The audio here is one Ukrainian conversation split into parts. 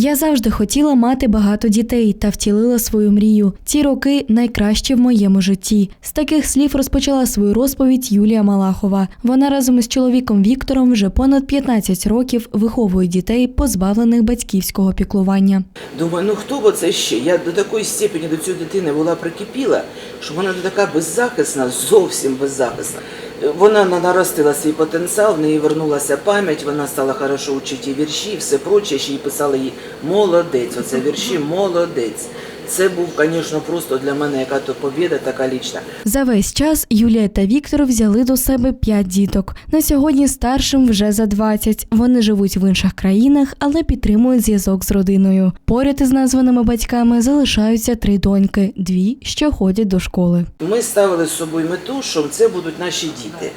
Я завжди хотіла мати багато дітей та втілила свою мрію. Ці роки найкращі в моєму житті. З таких слів розпочала свою розповідь Юлія Малахова. Вона разом із чоловіком Віктором вже понад 15 років виховує дітей, позбавлених батьківського піклування. Думаю, ну хто б це ще? Я до такої степені до цієї дитини була прикипіла, що вона така беззахисна, зовсім беззахисна. Вона наростила свій потенціал, в неї вернулася пам'ять, вона стала хорошо вчити вірші, все проче, ще й писали їй молодець. Оце вірші молодець. Це був, звісно, просто для мене яка то побіда, така лічна. За весь час Юлія та Віктор взяли до себе п'ять діток. На сьогодні старшим вже за 20. Вони живуть в інших країнах, але підтримують зв'язок з родиною. Поряд із названими батьками залишаються три доньки, дві, що ходять до школи. Ми ставили з собою мету, що це будуть наші діти.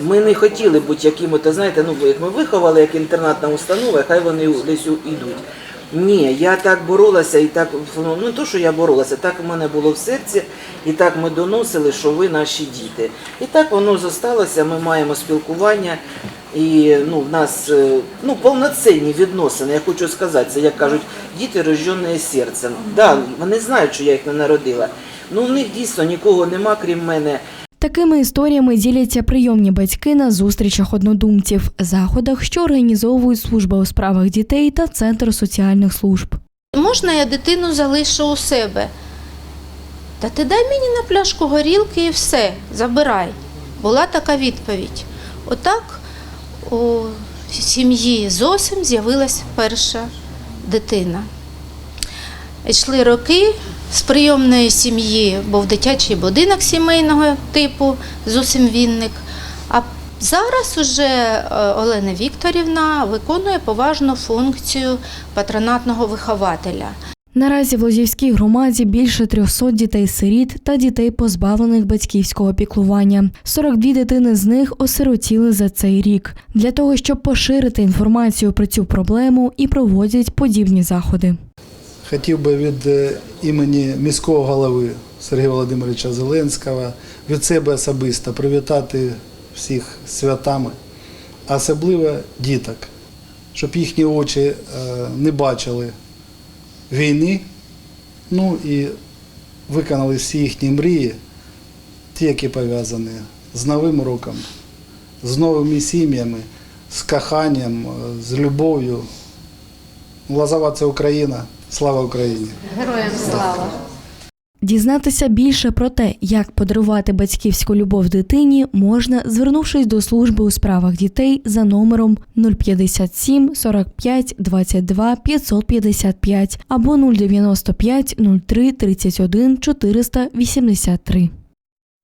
Ми не хотіли бути якими-то, знаєте, ну як ми виховали як інтернатна установа, хай вони десь йдуть. Ні, я так боролася і так, ну не то, що я боролася, так в мене було в серці, і так ми доносили, що ви наші діти. І так воно зосталося, ми маємо спілкування, і ну, в нас е, ну, повноцінні відносини, я хочу сказати, це як кажуть, діти рождені серцем. Да, вони знають, що я їх не народила. Ну, в них дійсно нікого нема, крім мене. Такими історіями діляться прийомні батьки на зустрічах однодумців, заходах, що організовують служба у справах дітей та центр соціальних служб. Можна я дитину залишу у себе? Та ти дай мені на пляшку горілки і все, забирай. Була така відповідь. Отак у сім'ї зовсім з'явилась перша дитина. Йшли роки з прийомної сім'ї, був дитячий будинок сімейного типу, зовсім Вінник. А зараз уже е, Олена Вікторівна виконує поважну функцію патронатного вихователя. Наразі в Лозівській громаді більше 300 дітей-сиріт та дітей, позбавлених батьківського піклування. 42 дитини з них осиротіли за цей рік. Для того, щоб поширити інформацію про цю проблему і проводять подібні заходи. Хотів би від е, імені міського голови Сергія Володимировича Зеленського від себе особисто привітати всіх святами, особливо діток, щоб їхні очі е, не бачили війни, ну і виконали всі їхні мрії, ті, які пов'язані з Новим роком, з новими сім'ями, з коханням, е, з любов'ю. Лазова це Україна. Слава Україні! Героям слава! Дізнатися більше про те, як подарувати батьківську любов дитині, можна, звернувшись до служби у справах дітей за номером 057 45 22 555 або 095 03 31 483.